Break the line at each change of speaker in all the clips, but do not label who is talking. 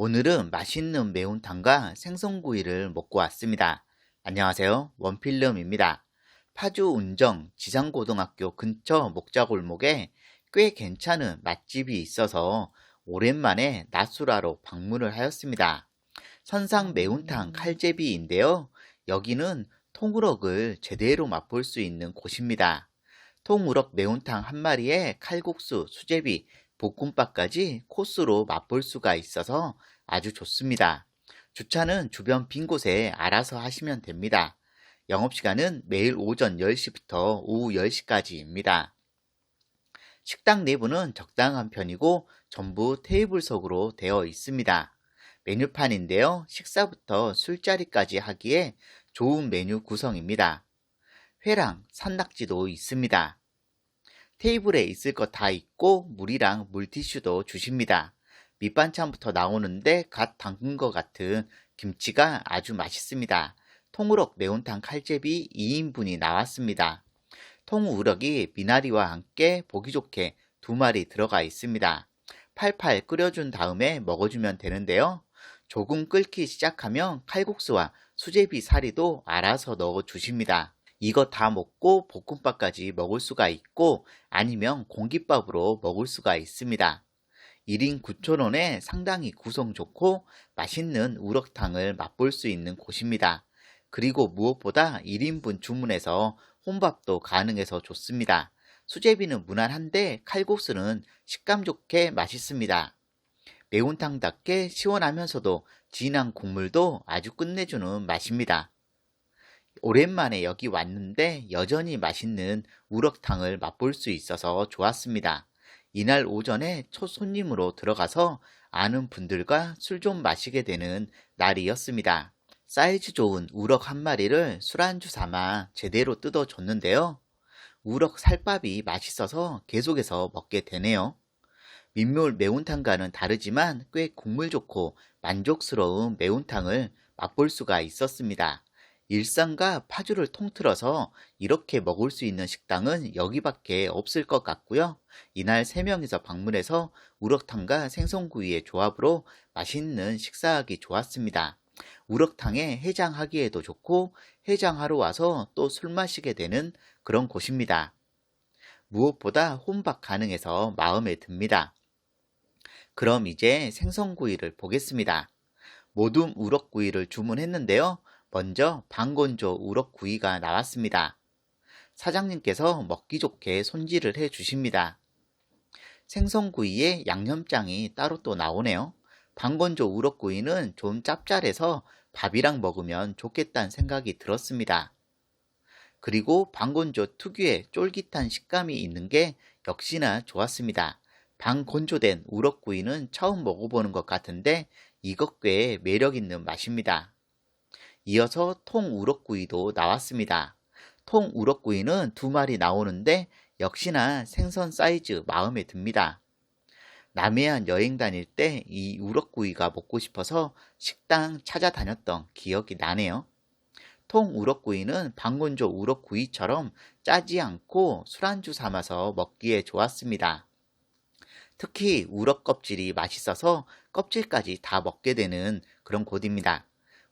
오늘은 맛있는 매운탕과 생선구이를 먹고 왔습니다. 안녕하세요. 원필름입니다. 파주 운정 지상고등학교 근처 목자골목에 꽤 괜찮은 맛집이 있어서 오랜만에 낮술하러 방문을 하였습니다. 선상 매운탕 칼제비인데요. 여기는 통우럭을 제대로 맛볼 수 있는 곳입니다. 통우럭 매운탕 한 마리에 칼국수, 수제비, 볶음밥까지 코스로 맛볼 수가 있어서 아주 좋습니다. 주차는 주변 빈 곳에 알아서 하시면 됩니다. 영업시간은 매일 오전 10시부터 오후 10시까지입니다. 식당 내부는 적당한 편이고 전부 테이블석으로 되어 있습니다. 메뉴판인데요. 식사부터 술자리까지 하기에 좋은 메뉴 구성입니다. 회랑 산낙지도 있습니다. 테이블에 있을 것 다 있고 물이랑 물티슈도 주십니다. 밑반찬부터 나오는데 갓 담근 것 같은 김치가 아주 맛있습니다. 통우럭 매운탕 칼제비 2인분이 나왔습니다. 통우럭이 미나리와 함께 보기 좋게 두 마리 들어가 있습니다. 팔팔 끓여준 다음에 먹어주면 되는데요. 조금 끓기 시작하면 칼국수와 수제비 사리도 알아서 넣어 주십니다. 이거 다 먹고 볶음밥까지 먹을 수가 있고 아니면 공깃밥으로 먹을 수가 있습니다. 1인 9,000원에 상당히 구성 좋고 맛있는 우럭탕을 맛볼 수 있는 곳입니다. 그리고 무엇보다 1인분 주문해서 혼밥도 가능해서 좋습니다. 수제비는 무난한데 칼국수는 식감 좋게 맛있습니다. 매운탕답게 시원하면서도 진한 국물도 아주 끝내주는 맛입니다. 오랜만에 여기 왔는데 여전히 맛있는 우럭탕을 맛볼 수 있어서 좋았습니다. 이날 오전에 첫 손님으로 들어가서 아는 분들과 술 좀 마시게 되는 날이었습니다. 사이즈 좋은 우럭 한 마리를 술안주 삼아 제대로 뜯어줬는데요. 우럭 살밥이 맛있어서 계속해서 먹게 되네요. 민물 매운탕과는 다르지만 꽤 국물 좋고 만족스러운 매운탕을 맛볼 수가 있었습니다. 일산과 파주를 통틀어서 이렇게 먹을 수 있는 식당은 여기밖에 없을 것 같고요. 이날 3명이서 방문해서 우럭탕과 생선구이의 조합으로 맛있는 식사하기 좋았습니다. 우럭탕에 해장하기에도 좋고 해장하러 와서 또 술 마시게 되는 그런 곳입니다. 무엇보다 혼밥 가능해서 마음에 듭니다. 그럼 이제 생선구이를 보겠습니다. 모둠 우럭구이를 주문했는데요. 먼저 방건조 우럭구이가 나왔습니다. 사장님께서 먹기 좋게 손질을 해 주십니다. 생선구이에 양념장이 따로 또 나오네요. 방건조 우럭구이는 좀 짭짤해서 밥이랑 먹으면 좋겠다는 생각이 들었습니다. 그리고 방건조 특유의 쫄깃한 식감이 있는 게 역시나 좋았습니다. 방건조된 우럭구이는 처음 먹어보는 것 같은데 이것 꽤 매력 있는 맛입니다. 이어서 통우럭구이도 나왔습니다. 통우럭구이는 두 마리 나오는데 역시나 생선 사이즈 마음에 듭니다. 남해안 여행 다닐 때 이 우럭구이가 먹고 싶어서 식당 찾아다녔던 기억이 나네요. 통 우럭구이는 방건조 우럭구이처럼 짜지 않고 술안주 삼아서 먹기에 좋았습니다. 특히 우럭 껍질이 맛있어서 껍질까지 다 먹게 되는 그런 곳입니다.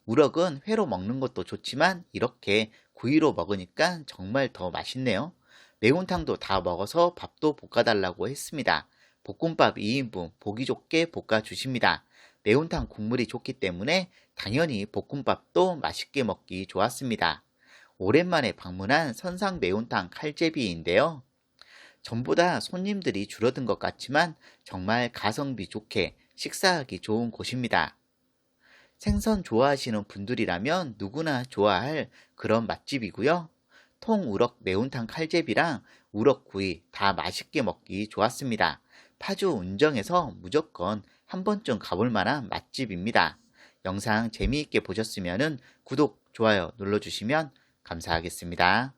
우럭은 회로 먹는 것도 좋지만 이렇게 구이로 먹으니까 정말 더 맛있네요. 매운탕도 다 먹어서 밥도 볶아달라고 했습니다. 볶음밥 2인분 보기 좋게 볶아주십니다. 매운탕 국물이 좋기 때문에 당연히 볶음밥도 맛있게 먹기 좋았습니다. 오랜만에 방문한 선상 매운탕 칼제비인데요. 전보다 손님들이 줄어든 것 같지만 정말 가성비 좋게 식사하기 좋은 곳입니다. 생선 좋아하시는 분들이라면 누구나 좋아할 그런 맛집이고요. 통우럭 매운탕 칼제비랑 우럭구이 다 맛있게 먹기 좋았습니다. 파주 운정에서 무조건 한 번쯤 가볼 만한 맛집입니다. 영상 재미있게 보셨으면 구독, 좋아요 눌러주시면 감사하겠습니다.